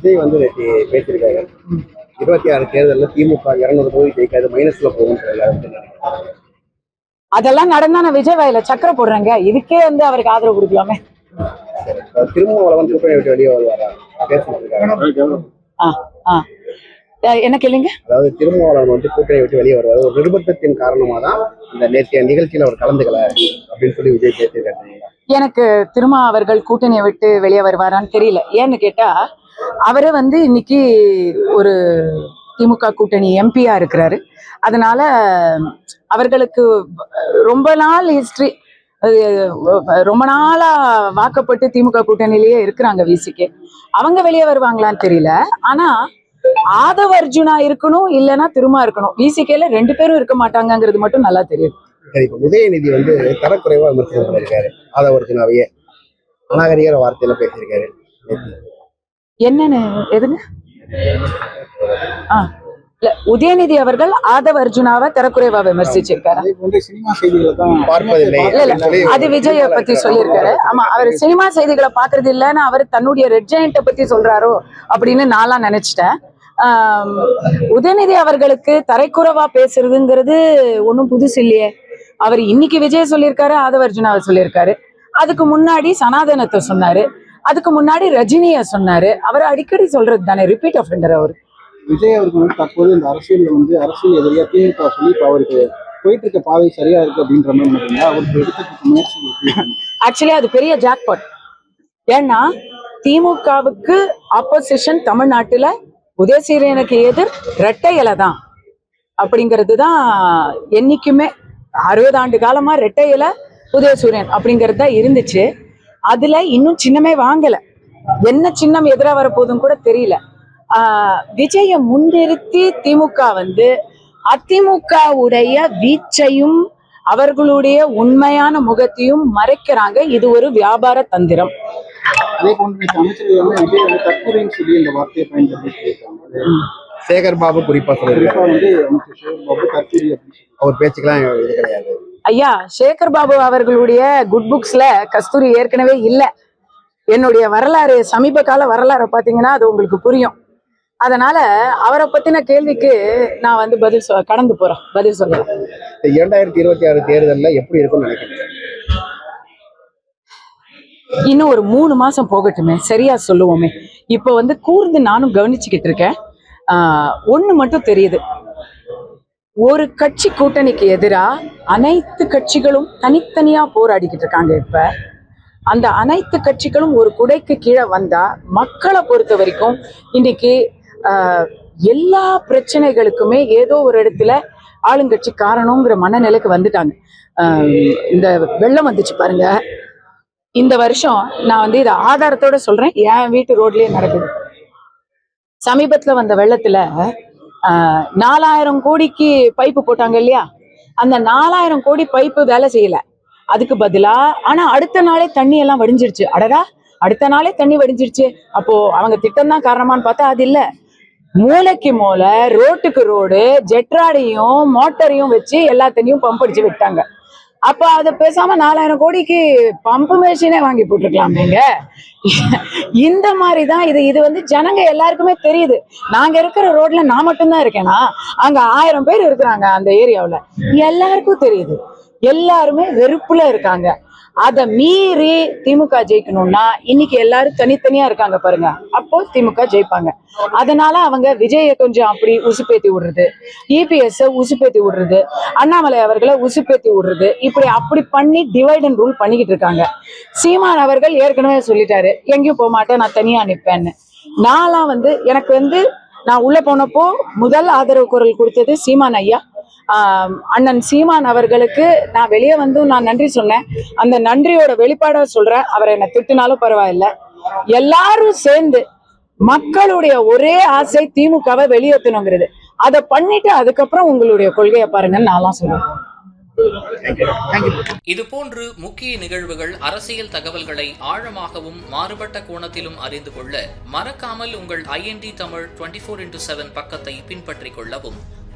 விஜய் வந்து நேற்று பேசியிருக்காரு. இருபத்தி ஆறு தேர்தலில் திமுக இருநூறு தொகுதி ஜெயிக்காது மைனஸ்ல போகும் அதெல்லாம் நடந்தா நான் விஜய் வாயில சக்கரை போடுறேங்க. இதுக்கே வந்து அவருக்கு ஆதரவு கொடுக்கலாமே. திருமாவளவன் கூட்டணி விட்டு வெளியே வருவாரா? என்ன கேளுங்க? அதாவது திருமாவளவன் வந்து கூட்டணி விட்டு வெளியே வருவார். ஒரு நிர்பந்தத்தின் காரணமா தான் இந்த நேற்றைய நிகழ்ச்சியில் அவர் கலந்துக்கல அப்படின்னு சொல்லி விஜய் பேசியிருக்காரு. எனக்கு திருமா அவர்கள் கூட்டணியை விட்டு வெளியே வருவாரான்னு தெரியல. ஏன்னு கேட்டா அவரே வந்து இன்னைக்கு ஒரு திமுக கூட்டணி எம்பியா இருக்கிறாரு. அதனால அவர்களுக்கு ரொம்ப நாள் ஹிஸ்டரி ரொம்ப நாளா வாக்கப்பட்டு திமுக கூட்டணியிலேயே இருக்கிறாங்க விசிக்கு அவங்க வெளியே வருவாங்களான்னு தெரியல. ஆனா ஆதவ அர்ஜுனா இருக்கணும் இல்லைன்னா திருமா இருக்கணும். விசிகேல ரெண்டு பேரும் இருக்க மாட்டாங்கிறது மட்டும் நல்லா தெரியும் உதயநிதி வந்து தரக்குறைவா விமர்சனம் பண்ணியிருக்காரு ஆதவர்ஜுனாவையே அநாகரிகர வார்த்தையில பேசியிருக்காரு. என்னன்னு எதுங்க? ஆ இல்ல உதயநிதி அவர்கள் ஆதவ அர்ஜுனாவை தரக்குறைவா விமர்சிச்சிருக்காரு? அதே விஜய பத்தி சொல்லியிருக்காரு. ஆமா அவர் சினிமா செய்திகளை பாக்குறது இல்லைன்னு அவர் தன்னுடைய ரெட் ஜெயண்ட்டை பத்தி சொல்றாரோ அப்படின்னு நான்லாம் நினைச்சிட்டேன். உதயநிதி அவர்களுக்கு தரைக்குறவா பேசுறதுங்கிறது ஒன்றும் புதுசு இல்லையே. அவர் இன்னைக்கு விஜய் சொல்லியிருக்காரு ஆதவ அர்ஜுனாவை சொல்லியிருக்காரு. அதுக்கு முன்னாடி சனாதனத்தை சொன்னாரு. அதுக்கு முன்னாடி ரஜினிய சொன்னாரு. அவர் அடிக்கடி சொல்றது தானே? ரிப்பீட் அஃபெண்டர் அவர். விஜய் அவர்கள் வந்து தற்போது இந்த அரசியல்ல வந்து அரசியல் எதிரியா திமுக சொல்லி இப்ப அவருக்கு போயிட்டு இருக்க பாதை சரியா இருக்கு அப்படின்ற மாதிரி அவருக்கு எடுத்துட்டு முயற்சி? ஆக்சுவலி அது பெரிய ஜாக்பாட் ஏன்னா திமுகவுக்கு ஆப்போசிஷன் தமிழ்நாட்டுல உதயசீரனுக்கு எதிர் ரெட்டை இலை தான். அப்படிங்கிறது தான் என்னைக்குமே அறுபது ஆண்டு காலமா ரெட்டை இலை உதயசூரியன் அப்படிங்கிறது தான் இருந்துச்சு. அதுல இன்னும் சின்னமே வாங்கல. என்ன சின்னம் எதிரா வரப்போகுதுன்னு கூட தெரியல. ஆஹ் விஜயை முன்னிறுத்தி திமுக வந்து அதிமுக உடைய வீச்சையும் அவர்களுடைய உண்மையான முகத்தையும் மறைக்கிறாங்க. இது ஒரு வியாபார தந்திரம். சேகர் பாபு குறிப்பா சொல்லியிருக்காரு. குறிப்பா வந்து அமைச்சர் சேகர் பாபு தற்கொலை அப்படின்னு சொல்லி. அவர் பேச்சுக்கெல்லாம் இது கிடையாது. ஐயா சேகர் பாபு அவர்களுடைய குட் புக்ஸ்ல கஸ்தூரி ஏற்கனவே இல்ல. என்னுடைய வரலாறு சமீப கால வரலாறை பாத்தீங்கன்னா அது உங்களுக்கு புரியும். அதனால அவரை பத்தின கேள்விக்கு நான் வந்து பதில் சொ கடந்து போறேன் பதில் சொல்றேன் இரண்டாயிரத்தி இருபத்தி ஆறு தேர்தலில் எப்படி இருக்கும்னு நினைக்கிறீங்க? இன்னும் ஒரு மூணு மாசம் போகட்டுமே. சரியா சொல்லுவோமே. இப்போ வந்து கூர்ந்து நானும் கவனிச்சுக்கிட்டு இருக்கேன். ஒண்ணு மட்டும் தெரியுது. ஒரு கட்சி கூட்டணிக்கு எதிராக அனைத்து கட்சிகளும் தனித்தனியா போராடிக்கிட்டு இருக்காங்க இப்ப. அந்த அனைத்து கட்சிகளும் ஒரு குடைக்கு கீழே வந்தா மக்களை பொறுத்த வரைக்கும் இன்னைக்கு எல்லா பிரச்சனைகளுக்குமே ஏதோ ஒரு இடத்துல ஆளுங்கட்சி காரணங்கிற மனநிலைக்கு வந்துட்டாங்க. இந்த வெள்ளம் வந்துச்சு பாருங்க. இந்த வருஷம் நான் வந்து இதை ஆதாரத்தோட சொல்றேன். என் வீட்டு ரோட்லயே நடக்குது. சமீபத்துல வந்த வெள்ளத்துல நாலாயிரம் கோடிக்கு பைப்பு போட்டாங்க இல்லையா? அந்த நாலாயிரம் கோடி பைப்பு வேலை செய்யல. அதுக்கு பதிலா ஆனா அடுத்த நாளே தண்ணி எல்லாம் வடிஞ்சிருச்சு. அடடா அடுத்த நாளே தண்ணி வடிஞ்சிருச்சு. அப்போ அவங்க திட்டம் தான் காரணமான்னு பார்த்தா அது இல்ல. மூளைக்கு மூளை ரோட்டுக்கு ரோடு ஜெட்ராடையும் மோட்டரையும் வச்சு எல்லா தண்ணியும் பம்ப் அடிச்சு விட்டாங்க. அப்ப அத பேசாம நாலாயிரம் கோடிக்கு பம்பு மெஷினே வாங்கி போட்டுருக்கலாம் நீங்க இந்த மாதிரி தான் இது இது வந்து ஜனங்க எல்லாருக்குமே தெரியுது. நாங்க இருக்கிற ரோட்ல நான் மட்டும்தான் இருக்கேனா? அங்க ஆயிரம் பேர் இருக்கிறாங்க அந்த ஏரியாவுல. எல்லாருக்கும் தெரியுது. எல்லாருமே வெறுப்புல இருக்காங்க. அதை மீறி திமுக ஜெயிக்கணும்னா இன்னைக்கு எல்லாரும் தனித்தனியா இருக்காங்க பாருங்க. அப்போ திமுக ஜெயிப்பாங்க. அதனால அவங்க விஜயை கொஞ்சம் அப்படி உசுப்பேத்தி விடுறது இபிஎஸ் உசுப்பேத்தி விடுறது அண்ணாமலை அவர்களை உசுப்பேத்தி விடுறது இப்படி அப்படி பண்ணி டிவைட் அண்ட் ரூல் பண்ணிக்கிட்டு இருக்காங்க. சீமான் அவர்கள் ஏற்கனவே சொல்லிட்டாரு எங்கேயும் போக மாட்டேன் நான் தனியா நிற்பேன்னு நான்லாம் வந்து எனக்கு வந்து நான் உள்ள போனப்போ முதல் ஆதரவு குரல் கொடுத்தது சீமான் ஐயா. அண்ணன் சீமான் அவர்களுக்கு நான் வெளியே வந்து நான் நன்றி சொன்னேன். அந்த நன்றியோட வெளிப்பாட சொல்றேன். அவரை என்ன திட்டினாலும் பரவாயில்ல. எல்லாரும் சேர்ந்து மக்களுடைய ஒரே ஆசை திமுகவை வெளியேற்றணுங்கிறது. அதை பண்ணிட்டு அதுக்கப்புறம் உங்களுடைய கொள்கையை பாருங்கன்னு நான்லாம் சொல்லுவேன் இதுபோன்று முக்கிய நிகழ்வுகள் அரசியல் தகவல்களை ஆழமாகவும் மாறுபட்ட கோணத்திலும் அறிந்து கொள்ள மறக்காமல் உங்கள் IND Tamil twenty four into seven பக்கத்தை பின்பற்றிக் கொள்ளவும்.